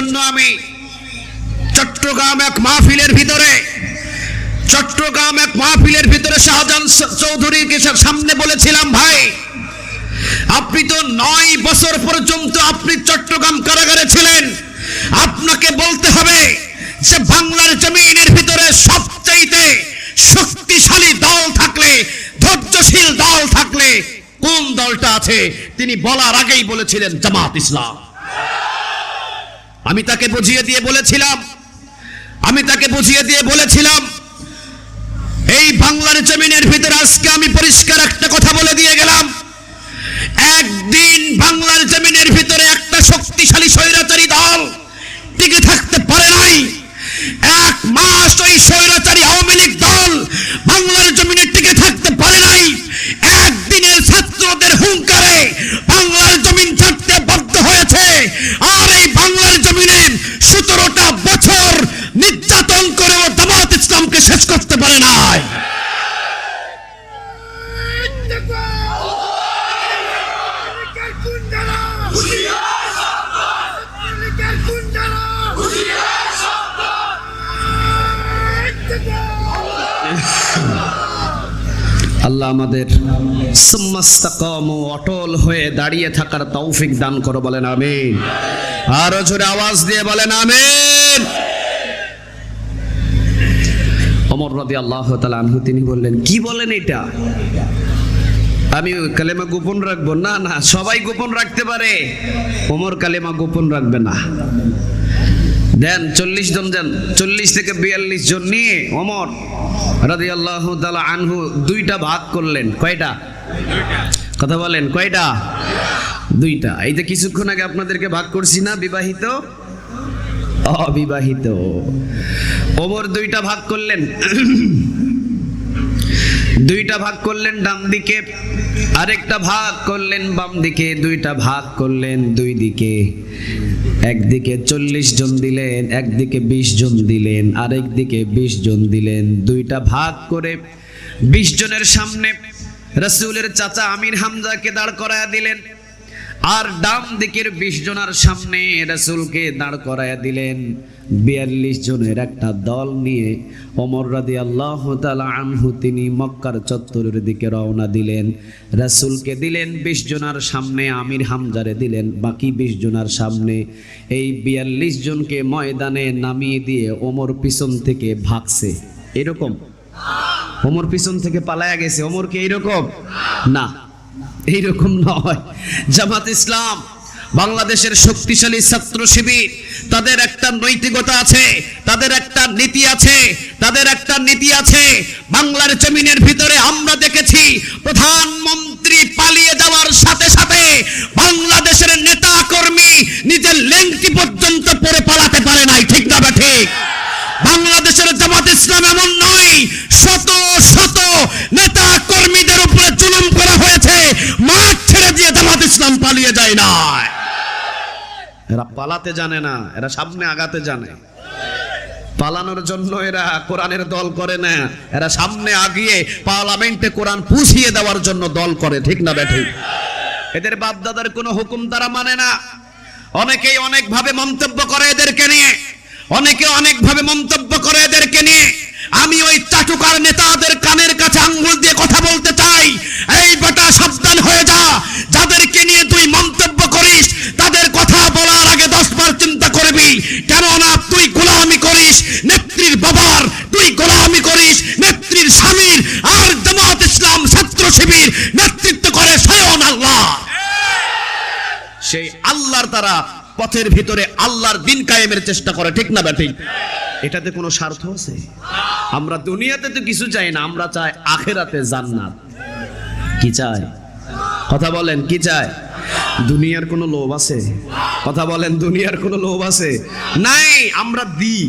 জন্য আমি চট্টগ্রাম এক মাহফিলের ভিতরে, চট্টগ্রাম এক মাহফিলের ভিতরে শাহজাহান চ- চৌধুরীকে সামনে বলেছিলাম, ভাই, আপনি তো নয় বছর পর্যন্ত আপনি চট্টগ্রাম কারাগারে ছিলেন। আপনাকে বলতে হবে যে বাংলার জমিনের ভিতরে সবচাইতে শক্তিশালী দল থাকলে, ধৈর্যশীল দল থাকলে কোন দলটা আছে? তিনি বলার আগেই বলেছিলেন, জামাত ইসলাম। আমি তাকে বুঝিয়ে দিয়ে বলেছিলাম। আমি তাকে বুঝিয়ে দিয়ে বলেছিলাম, এই বাংলার জমিনের ভিতরে আজকে আমি পরিষ্কার একটা কথা বলে দিয়ে গেলাম। একদিন বাংলার জমিনের আল্লাহ আমাদের সুম্মাস্তাকাম ও অটল হয়ে দাঁড়িয়ে থাকার তৌফিক দান করো, বলেন আমিন। আরও জোরে আওয়াজ দিয়ে বলেন আমিন। অমর রদি আল্লাহ আনহু, তিনি বললেন, কি বলেন এটা? আমি কালেমা গোপন রাখব? না না, সবাই গোপন রাখতে পারে। ওমর কালেমা গোপন রাখবে না। দেন চল্লিশ জন যান চল্লিশ থেকে বিয়াল্লিশ জন নিয়ে অমর রাজি আল্লাহ আনহু দুইটা ভাগ করলেন। কয়টা? কথা বলেন, কয়টা? দুইটা। এই যে কিছুক্ষণ আগে আপনাদেরকে ভাগ করছি না, বিবাহিত? অবিবাহিত। ওমর দুইটা ভাগ করলেন। দুইটা ভাগ করলেন ডান দিকে, আরেকটা ভাগ করলেন বাম দিকে, দুইটা ভাগ করলেন দুই দিকে। একদিকে চল্লিশ জন দিলেন, একদিকে বিশ জন দিলেন আরেক দিকে বিশ জন দিলেন। দুইটা ভাগ করে বিশ জনের সামনে রসুলের চাচা আমির হামজাকে দাঁড় করায় দিলেন। আর ডান দিকের বিশ জনের সামনে রসুলকে দাঁড় করায়া দিলেন। বিয়াল্লিশ জনের একটা দল নিয়ে অমর রাদি আল্লাহ আনহু তিনি মক্কার চত্বরের দিকে রওনা দিলেন। রাসূলকে দিলেন বিশ জনের সামনে, আমির হামজারে দিলেন বাকি বিশ জনের সামনে। এই বিয়াল্লিশ জনকে ময়দানে নামিয়ে দিয়ে ওমর পিছন থেকে ভাগছে। এরকম? ওমর পিছন থেকে পালায়া গেছে। ওমর কি এইরকম? না। এইরকম নয়। জামাত ইসলাম বাংলাদেশের শক্তিশালী ছাত্র শিবির, তাদের একটা নৈতিকতা আছে, তাদের একটা নীতি আছে, তাদের একটা নীতি আছে। বাংলার জমিনের ভিতরে আমরা দেখেছি, প্রধানমন্ত্রী পালিয়ে যাওয়ার সাথে সাথে বাংলাদেশের নেতা কর্মী নিজের লেংটি পর্যন্ত পরে পালাতে পারে নাই। ঠিক না বা ঠিক? বাংলাদেশের জামাত ইসলাম এমন নয় শত শত নেতা কর্মীদের উপরে জুলুম করা হয়েছে মাঠ ছেড়ে দিয়ে জামাত পালিয়ে যায় না। এরা পালাতে জানে না, এরা সামনে আগাতে জানে। পালানোর জন্য এরা কোরআনের দল করে না, এরা সামনে আগিয়ে পার্লামেন্টে কোরআন পুষিয়ে দেওয়ার জন্য দল করে, ঠিক না ব্যাঠিক এদের বাপ দাদার কোনো হুকুম তারা মানে না। অনেকেই অনেক ভাবে মন্তব্য করে এদেরকে নিয়ে, অনেকে অনেক ভাবে মন্তব্য করে এদেরকে নিয়ে। আমি ওই চাটুকার নেতাদের কানের কাছে আঙ্গুল দিয়ে সেই আল্লাহর তারা পথের ভিতরে আল্লাহর দিন কায়েমের চেষ্টা করে, ঠিক না ব্যাটিক এটাতে কোনো স্বার্থ আছে? আমরা দুনিয়াতে তো কিছু চাই না, আমরা চাই আখেরাতে জান্নাত। কি চাই? কথা বলেন, কি চাই? দুনিয়ার কোনো লোভ আছে? কথা বলেন, দুনিয়ার কোনো লোভ আছে? নাই, আমরা দিই।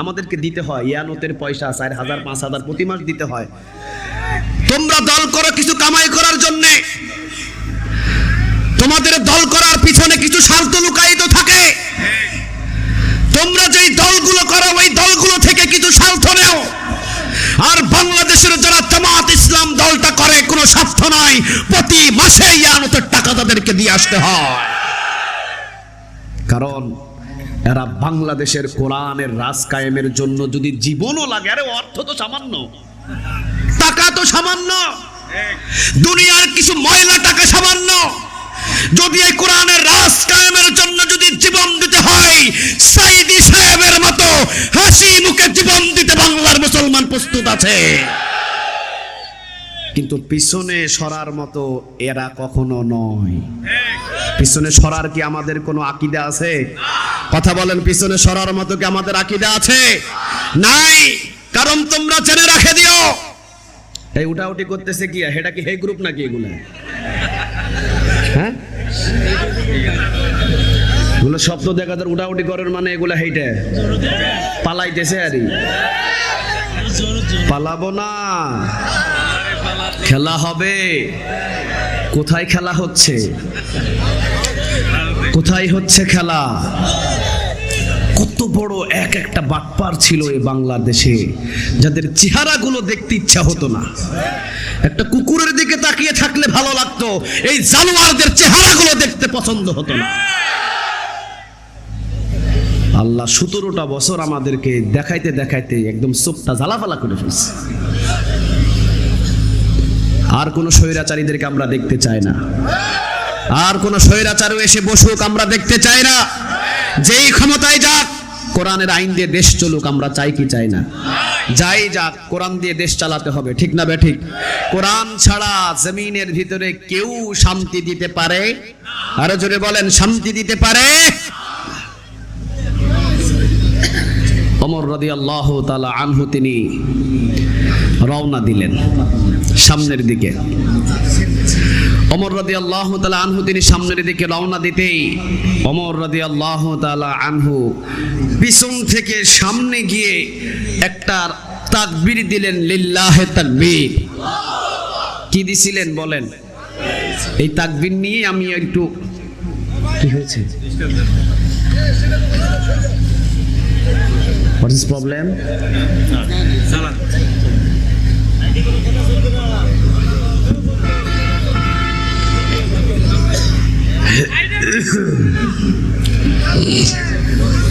আমাদেরকে দিতে হয়, ইয়ানতের পয়সা, চার হাজার, পাঁচ হাজার প্রতি মাস দিতে হয়। তোমরা দল করো কিছু কামাই করার জন্যে। তোমাদের দল করার পিছনে কিছু স্বার্থ লুকায়িত থাকে। তোমরা যেই দলগুলো করো, ওই দলগুলো থেকে কিছু স্বার্থ নেও। আর বাংলাদেশের যারা জামাত ইসলাম দলটা করে, কোনো স্বার্থ নয় প্রতি মাসে ইয়ানতের টাকা তাদেরকে দিয়ে আসতে হয়। কারণ এরা বাংলাদেশের কোরআনের রাজ কায়েমের জন্য যদি জীবনও লাগে, আরে অর্থ তো সামান্য। টাকা তো সামান্য। দুনিয়ার কিছু ময়লা টাকা সামান্য। যদি এই কোরআনের রাজ কায়েমের জন্য যদি জীবন দিতে হয়, সাইদি সাহেবের মতো হাসি মুখে জীবন দিতে বাংলার মুসলমান প্রস্তুত আছে। কিন্তু পিছনে সরার মতো এরা কখনো নয়। পিছনে সরার কি আমাদের কোনো আকিদা আছে? কথা বলেন, পিছনে সরার মতো কি আমাদের আকিদা আছে? নাই। কারণ তোমরা জেনে রাখে দিও। এই উঠাউটি করতেছে কি? এটা কি হে গ্রুপ নাকি এগুলো? হ্যাঁ? এগুলো শব্দ তার উঠাউটি করার মানে এগুলো হেইটে। পালাইতেছে আরই। পালাবো না। খেলা হবে। কোথায় খেলা হচ্ছে? কোথায় হচ্ছে খেলা? বড় এক একটা বাটপার ছিল এই বাংলাদেশে, যাদের চেহারাগুলো দেখতে ইচ্ছা হতো না। একটা কুকুরের দিকে তাকিয়ে থাকলে ভালো লাগতো, এই জানোয়ারদের চেহারাগুলো দেখতে পছন্দ হতো না। আল্লাহ সতেরোটা বছর আমাদেরকে দেখাইতে দেখাইতে একদম চোখটা জ্বালাফালা করে ফেলছে। আর কোনো স্বৈরাচারীদেরকে আমরা দেখতে চাই না। আর কোনো স্বৈরাচারও এসে বসুক, আমরা দেখতে চাই না। যেই ক্ষমতায় যাক কোরআনের আইন দিয়ে দেশ চলুক, আমরা চাই কি চাই না। যাই যাক, কোরআন দিয়ে দেশ চালাতে হবে, ঠিক না বে ঠিক? কোরআন ছাড়া জমিনের ভিতরে কেউ শান্তি দিতে পারে? আরও জোরে বলেন, শান্তি দিতে পারে? অমর রদি আল্লাহ তালা আনহু তিনি রওনা দিলেন সামনের দিকে। অমর রাদি আল্লাহ তালা আনহু তিনি সামনের দিকে রওনা দিতেই অমর রাদি আল্লাহ তালা আনহু পিছন থেকে সামনে গিয়ে একটা তাকবির দিলেন, লিল্লাহে তাকবীর। কি দিছিলেন বলেন? এই তাকবির নিয়ে আমি একটু কি হয়েছে? Is problem I don't know.